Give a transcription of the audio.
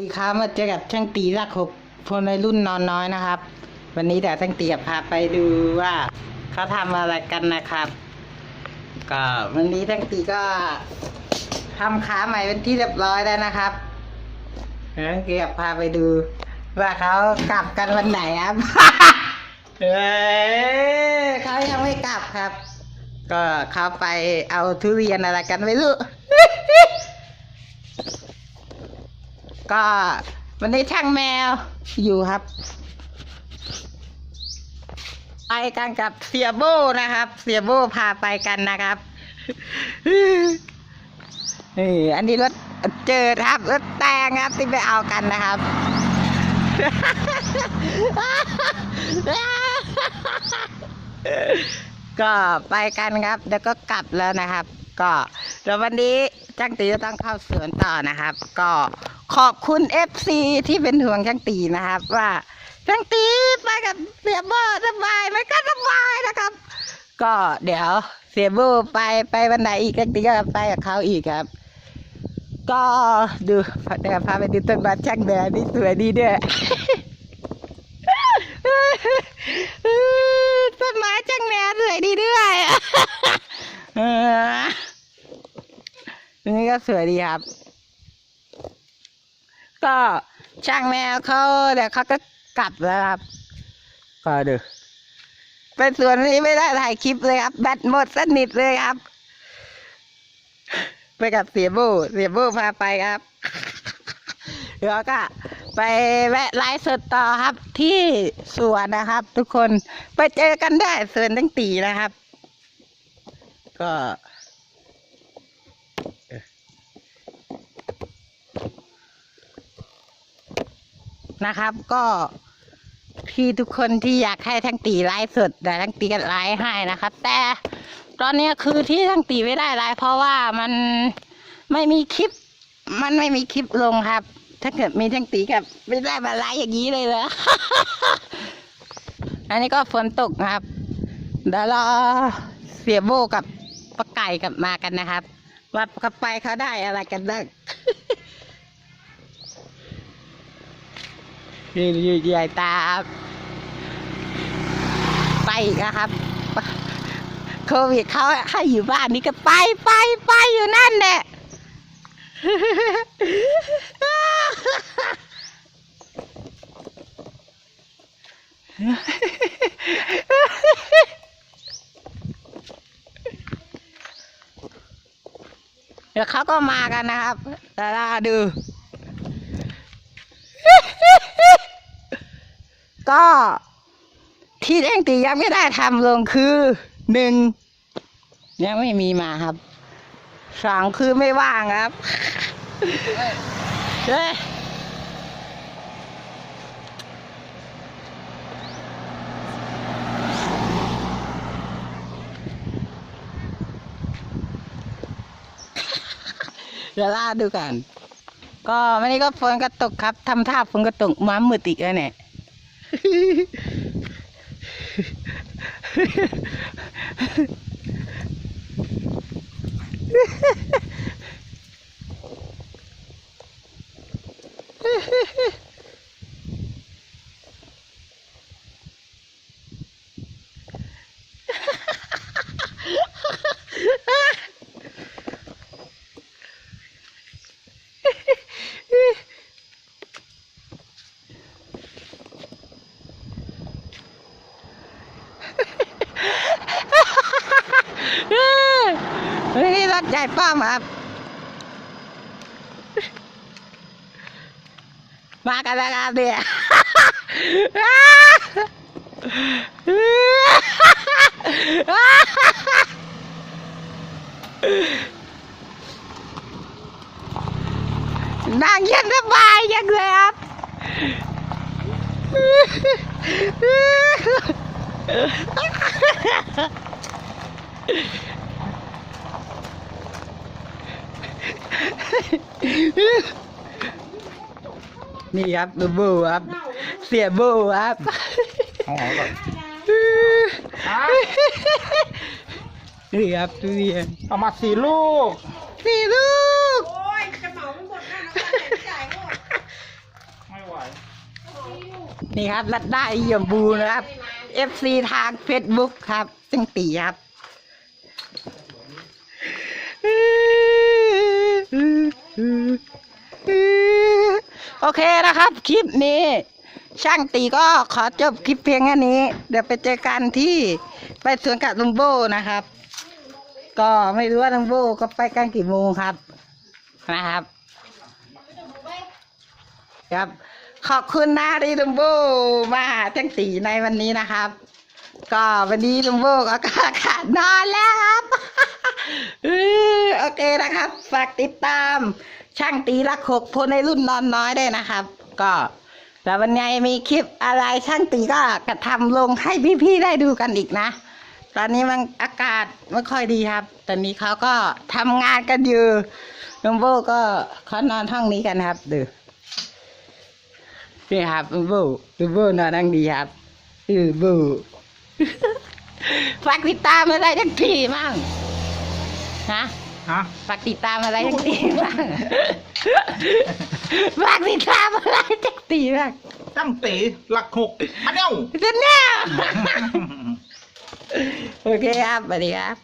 ดีครับมาเจอกับช่างตีรักหกคนในรุ่นนอนน้อยนะครับ วันนี้เดี๋ยวช่างตีจะพาไปดูว่าเขาทำอะไรกันนะครับ ก็วันนี้ช่างตีก็ทำขาใหม่เป็นที่เรียบร้อยแล้วนะครับเดี๋ยวช่างตีจะพาไปดู ว่าเขากลับกันวันไหนครับเฮ้ยเขายังไม่กลับครับ ก็เขาไปเอาทุเรียนอะไรกันไม่รู้ ก็วันนี้ช่างแมวอยู่ครับไปกันกับเสียโบนะครับ เสียโบพาไปกันนะครับนี่อันนี้รถเจอครับรถแตงครับที่ไปเอากันนะครับก็ไปกันครับ แล้วก็กลับแล้วนะครับ ก็เดี๋ยววันนี้จ้างตีจะต้องเข้าสวนต่อนะครับ ก็ ขอบคุณ FC ที่เป็นห่วงจ้างตีนะครับ ว่าจ้างตีไปกับเสียโบสบายไหมก็สบายนะครับ ก็เดี๋ยวเสียโบไปไปวันไหนอีกจ้างตีก็ไปกับเขาอีกครับ ก็ดูเดี๋ยวพาไปดูต้นไม้ช่างแดดนี่สวยดีด้วยต้นไม้จังแมวสวยดีด้วยนนี้ก็สวยดีครับ ก็ช่างแมวเขาเดี๋ยวเขาก็กลับแล้วครับ ก็ดูเป็นส่วนนี้ไม่ได้ถ่ายคลิปเลยครับ แบตหมดสนิทเลยครับ ไปกับเสียโบเสียโบพาไปครับแล้วก็ไปแวะไลฟ์สดต่อครับที่สวนนะครับ ทุกคนไปเจอกันได้สวนตั้งตีนะครับ ก็ นะครับ ก็ที่ทุกคนที่อยากให้ทั้งตีไลฟ์สดแต่ทั้งตีก็ไลฟ์ให้นะครับ แต่ตอนนี้คือที่ทั้งตีไม่ได้ไลฟ์เพราะว่ามันไม่มีคลิป มันไม่มีคลิปลงครับ ถ้าเกิดมีทั้งตีกับไม่ได้มาไลฟ์อย่างนี้เลยเหรออันนี้ก็ฝนตกนะครับเดี๋ยวรอเสียโบกับปะไก่กลับมากันนะครับ ว่ากับไปเขาได้อะไรกันบ้าง ยืนยืนใหญ่ตาไปอีกนะครับโควิดเขาให้อยู่บ้านนี่ก็ไปไปไปอยู่นั่นแหละเดี๋ยวเขาก็มากันนะครับดาราดู ก็ที่เร่งตียังไม่ได้ทำลงคือหนึ่งยังไม่มีมาครับสองคือไม่ว่างครับเฮ้ยเดี๋ยวล่าดูกัน ก็วันนี้ก็ฝนกระตกครับทำท่าฝนกระตกม้ามืดอีกแล้วเนี่ย Ha ha ha. เฮ้ยนี่รถใหญ่ป้อมครับ มากันแล้วครับเนี่ยนั่งเย็นสบายยังเลยครับ นี่ครับดูบูครับ เสียบูครับเอาออกก่อนนี่ครับทุเรียนเอามาสี่ลูกสี่ลูก โอ้ยจะเหมาไม่หมดนะน้ำตาลไหนจ่ายหมดนี่ครับรัดได้เยี่ยมบูนะครับ FC ทาง Facebook ครับจังตีครับ โอเคนะครับ คลิปนี้ ช่างตีก็ขอจบคลิปเพียงแค่นี้ เดี๋ยวไปเจอกันที่ไปสวนกับลุงโบนะครับ ก็ไม่รู้ว่าลุงโบก็ไปกันกี่โมงครับนะครับ ครับ ขอบคุณนะที่ลุงโบมาหางตีในวันนี้นะครับ ก็วันนี้ลุงโบก็ขาดนอนแล้วครับโอเคนะครับ ฝากติดตาม ช่างตีรักหกพลในรุ่นนอนน้อยได้นะครับ ก็แล้ววันนี้มีคลิปอะไรช่างตีก็กระทำลงให้พี่ๆได้ดูกันอีกนะ ตอนนี้มันอากาศไม่ค่อยดีครับ ตอนนี้เขาก็ทำงานกันอยู่ลุงโบก็เขานอนห้องนี้กันครับดูนี่ครับลุงโบลุงโบนอนนั่งดีครับลุงโบฝากติดตามอะไรทั้งทีมั่งฮะ ฮะฝากติดตามอะไรทั้งทีมั่งฝากติดตามอะไรทั้งทีมั่งตั้งตีหลักหกอันเดียวเดี๋ยวเนี่ยโอเคครับสวัสดีครับ